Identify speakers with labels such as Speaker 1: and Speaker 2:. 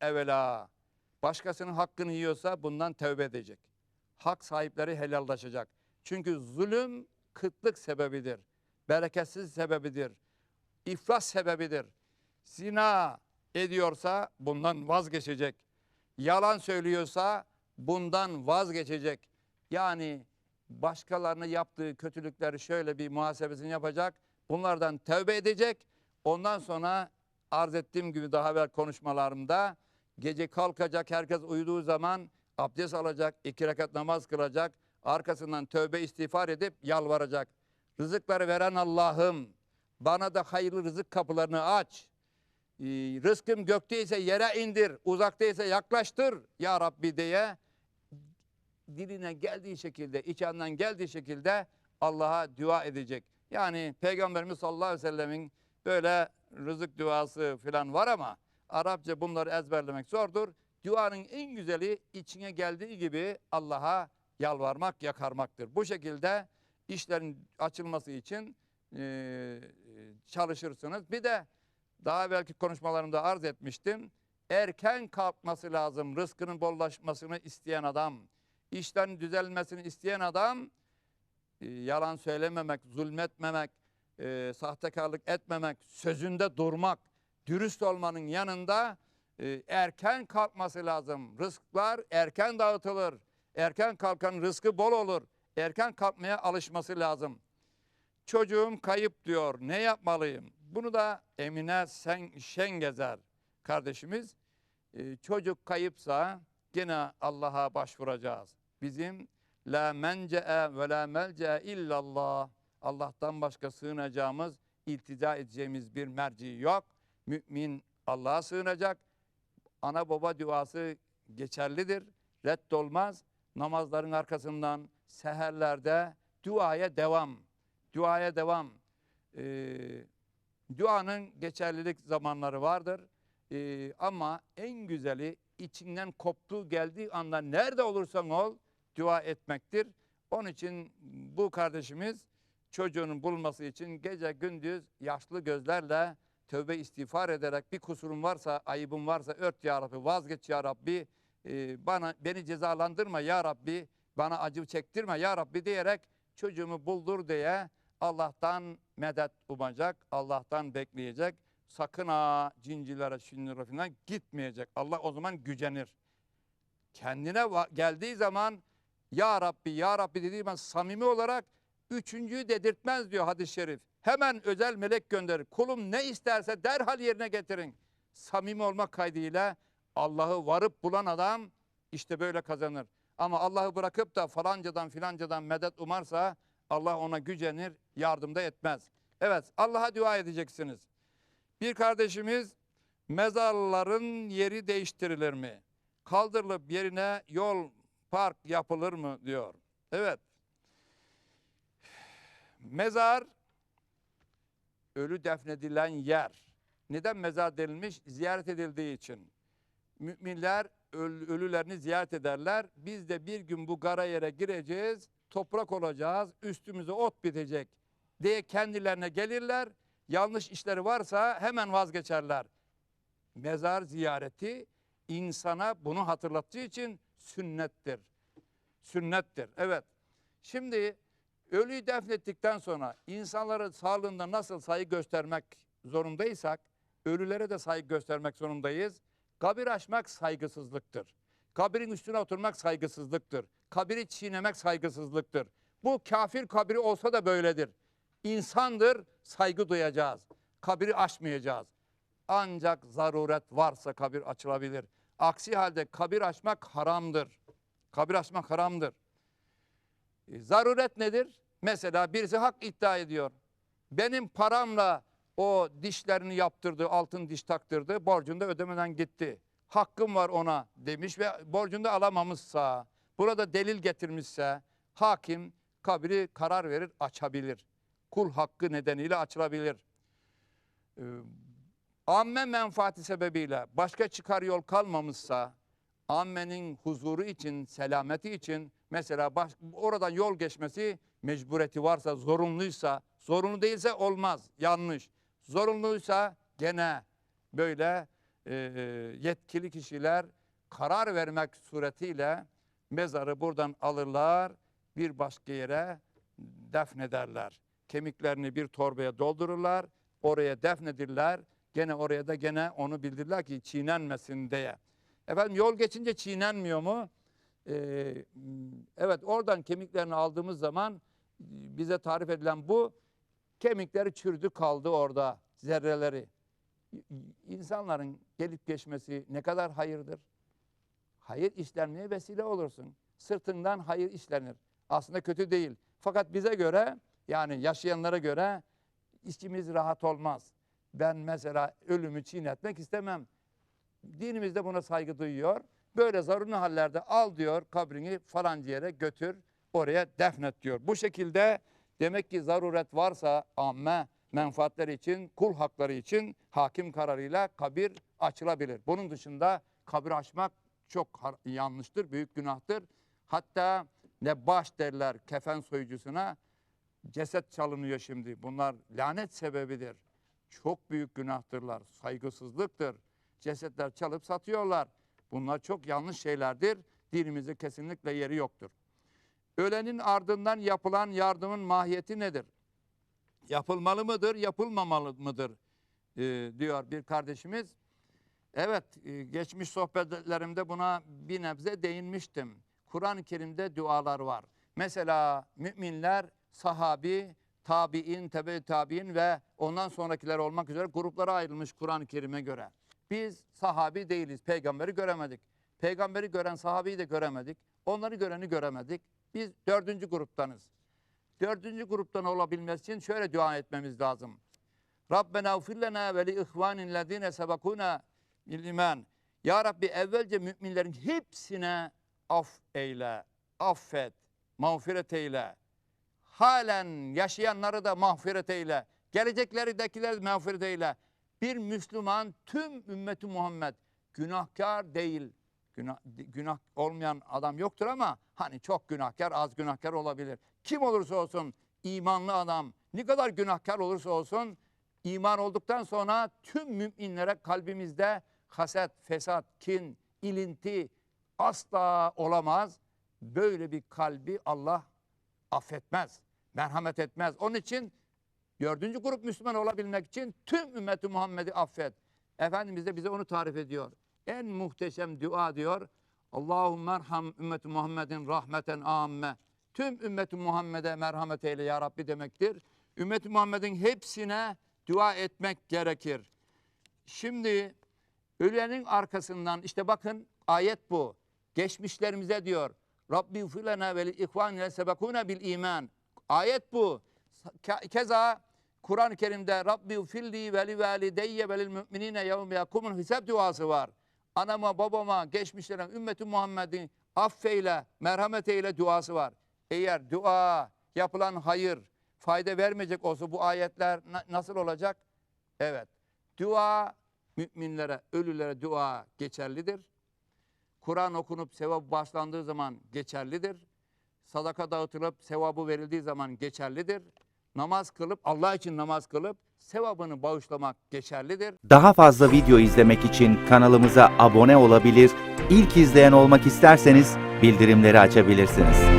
Speaker 1: evvela. Başkasının hakkını yiyorsa bundan tövbe edecek. Hak sahipleri helallaşacak. Çünkü zulüm kıtlık sebebidir. Bereketsiz sebebidir. İflas sebebidir. Zina ediyorsa bundan vazgeçecek. Yalan söylüyorsa bundan vazgeçecek. Yani başkalarına yaptığı kötülükleri şöyle bir muhasebesini yapacak. Bunlardan tövbe edecek. Ondan sonra arz ettiğim gibi daha evvel konuşmalarımda gece kalkacak herkes uyuduğu zaman abdest alacak, iki rekat namaz kılacak. Arkasından tövbe istiğfar edip yalvaracak. Rızıkları veren Allah'ım bana da hayırlı rızık kapılarını aç. Ee, Rızkım gökteyse yere indir, uzaktaysa yaklaştır ya Rabbi diye diline geldiği şekilde, içinden geldiği şekilde Allah'a dua edecek. Yani Peygamberimiz sallallahu aleyhi ve sellemin böyle rızık duası falan var ama Arapça bunları ezberlemek zordur. Duanın en güzeli içine geldiği gibi Allah'a yalvarmak, yakarmaktır. Bu şekilde işlerin açılması için e, çalışırsınız. Bir de daha belki konuşmalarımda arz etmiştim. Erken kalkması lazım. Rızkının bollaşmasını isteyen adam, işlerin düzelmesini isteyen adam e, yalan söylememek, zulmetmemek, e, sahtekarlık etmemek, sözünde durmak, dürüst olmanın yanında e, erken kalkması lazım. Rızklar erken dağıtılır. Erken kalkan rızkı bol olur. Erken kalkmaya alışması lazım. Çocuğum kayıp diyor. Ne yapmalıyım? Bunu da Emine Sen Şengezer kardeşimiz. e, çocuk kayıpsa gene Allah'a başvuracağız. Bizim la mence'e ve la melce'e illallah. Allah'tan başka sığınacağımız, iltica edeceğimiz bir merci yok. Mümin Allah'a sığınacak. Ana baba duası geçerlidir. Reddolmaz. Namazların arkasından seherlerde duaya devam. Duaya devam. Ee, duanın geçerlilik zamanları vardır. Ee, ama en güzeli içinden koptuğu geldiği anda nerede olursan ol dua etmektir. Onun için bu kardeşimiz çocuğunun bulunması için gece gündüz yaşlı gözlerle tövbe istiğfar ederek bir kusurum varsa, ayıbım varsa ört ya Rabbi, vazgeç ya Rabbi, e, bana beni cezalandırma ya Rabbi, bana acı çektirme ya Rabbi diyerek çocuğumu buldur diye Allah'tan medet umacak, Allah'tan bekleyecek. Sakın ha cincilere, şinlere falan gitmeyecek. Allah o zaman gücenir. Kendine geldiği zaman ya Rabbi, Ya Rabbi dediği zaman samimi olarak üçüncüyü dedirtmez diyor hadis-i şerif. Hemen özel melek gönderir. Kulum ne isterse derhal yerine getirin. Samimi olmak kaydıyla Allah'ı varıp bulan adam işte böyle kazanır. Ama Allah'ı bırakıp da falancadan filancadan medet umarsa Allah ona gücenir, yardımda etmez. Evet, Allah'a dua edeceksiniz. Bir kardeşimiz mezarların yeri değiştirilir mi? Kaldırılıp yerine yol, park yapılır mı diyor. Evet. Mezar ölü defnedilen yer. Neden mezar denilmiş? Ziyaret edildiği için. Müminler öl- ölülerini ziyaret ederler. Biz de bir gün bu gara yere gireceğiz, toprak olacağız, üstümüze ot bitecek diye kendilerine gelirler. Yanlış işleri varsa hemen vazgeçerler. Mezar ziyareti insana bunu hatırlattığı için sünnettir. Sünnettir. Evet. Şimdi ölüyü defnettikten sonra insanların sağlığında nasıl saygı göstermek zorundaysak ölülere de saygı göstermek zorundayız. Kabir açmak saygısızlıktır. Kabirin üstüne oturmak saygısızlıktır. Kabiri çiğnemek saygısızlıktır. Bu kafir kabiri olsa da böyledir. İnsandır, saygı duyacağız. Kabiri açmayacağız. Ancak zaruret varsa kabir açılabilir. Aksi halde kabir açmak haramdır. Kabir açmak haramdır. E, Zaruret nedir? Mesela birisi hak iddia ediyor. Benim paramla o dişlerini yaptırdı, altın diş taktırdı, borcunu da ödemeden gitti. Hakkım var ona demiş ve borcunu da alamamışsa, burada delil getirmişse hakim kabiri karar verir, açabilir. Kul hakkı nedeniyle açılabilir. Ee, amme menfaati sebebiyle başka çıkar yol kalmamışsa, ammenin huzuru için, selameti için mesela baş, oradan yol geçmesi mecburiyeti varsa, zorunluysa, zorunlu değilse olmaz, yanlış. Zorunluysa gene böyle e, yetkili kişiler karar vermek suretiyle mezarı buradan alırlar, bir başka yere defnederler. Kemiklerini bir torbaya doldururlar, oraya defnedirler. Gene oraya da gene onu bildirler ki çiğnenmesin diye. Efendim yol geçince çiğnenmiyor mu? Ee, evet oradan kemiklerini aldığımız zaman e, bize tarif edilen bu kemikleri çürdü kaldı orada zerreleri. İnsanların gelip geçmesi ne kadar hayırdır? Hayır işlenmeye vesile olursun. Sırtından hayır işlenir. Aslında kötü değil. Fakat bize göre yani yaşayanlara göre içimiz rahat olmaz. Ben mesela ölümü çiğnetmek istemem. Dinimiz de buna saygı duyuyor. Böyle zaruri hallerde al diyor kabrini falanca yere götür oraya defnet diyor. Bu şekilde demek ki zaruret varsa amme menfaatleri için, kul hakları için hakim kararıyla kabir açılabilir. Bunun dışında kabir açmak çok yanlıştır, büyük günahtır. Hatta ne baş derler kefen soyucusuna ceset çalınıyor şimdi. Bunlar lanet sebebidir. Çok büyük günahtırlar, saygısızlıktır. Cesetler çalıp satıyorlar. Bunlar çok yanlış şeylerdir. Dinimizde kesinlikle yeri yoktur. Ölenin ardından yapılan yardımın mahiyeti nedir? Yapılmalı mıdır, yapılmamalı mıdır? Ee, diyor bir kardeşimiz. Evet, e, geçmiş sohbetlerimde buna bir nebze değinmiştim. Kur'an-ı Kerim'de dualar var. Mesela müminler, sahabi, tabi'in, tebe tabi'in ve ondan sonrakiler olmak üzere gruplara ayrılmış Kur'an-ı Kerim'e göre. Biz sahabi değiliz, peygamberi göremedik. Peygamberi gören sahabeyi de göremedik. Onları göreni göremedik. Biz dördüncü gruptanız. Dördüncü gruptan olabilmesi için şöyle dua etmemiz lazım. Rabbena ufir lena ve li ihvanin lezine sebekuna iman. Ya Rabbi evvelce müminlerin hepsine af eyle, affet, mağfiret eyle. Halen yaşayanları da mağfiret eyle. Gelecekleridekiler de mağfiret eyle. Bir Müslüman tüm ümmeti Muhammed günahkar değil. Günah, günah olmayan adam yoktur ama hani çok günahkar, az günahkar olabilir. Kim olursa olsun imanlı adam ne kadar günahkar olursa olsun iman olduktan sonra tüm müminlere kalbimizde haset, fesat, kin, ilinti asla olamaz. Böyle bir kalbi Allah affetmez, merhamet etmez. Onun için dördüncü grup Müslüman olabilmek için tüm ümmeti Muhammed'i affet. Efendimiz de bize onu tarif ediyor. En muhteşem dua diyor. Allahümme erham ümmeti Muhammedin rahmeten amme. Tüm ümmeti Muhammed'e merhamet eyle ya Rabbi demektir. Ümmeti Muhammed'in hepsine dua etmek gerekir. Şimdi ölenin arkasından işte bakın ayet bu. Geçmişlerimize diyor. Rabbi filena ve ihvanine sebekuna bil iman. Ayet bu. Ke- Keza Kur'an-ı Kerim'de Rabbi filli ve li valideyye ve müminine yevme yakumun hisab duası var. Anama, babama, geçmişlerine, ümmeti Muhammed'in affeyle, merhamet eyle duası var. Eğer dua, yapılan hayır fayda vermeyecek olsa bu ayetler na- nasıl olacak? Evet. Dua müminlere, ölülere dua geçerlidir. Kur'an okunup sevap başlandığı zaman geçerlidir. Sadaka dağıtılıp sevabı verildiği zaman geçerlidir. Namaz kılıp Allah için namaz kılıp sevabını bağışlamak geçerlidir.
Speaker 2: Daha fazla video izlemek için kanalımıza abone olabilir, ilk izleyen olmak isterseniz bildirimleri açabilirsiniz.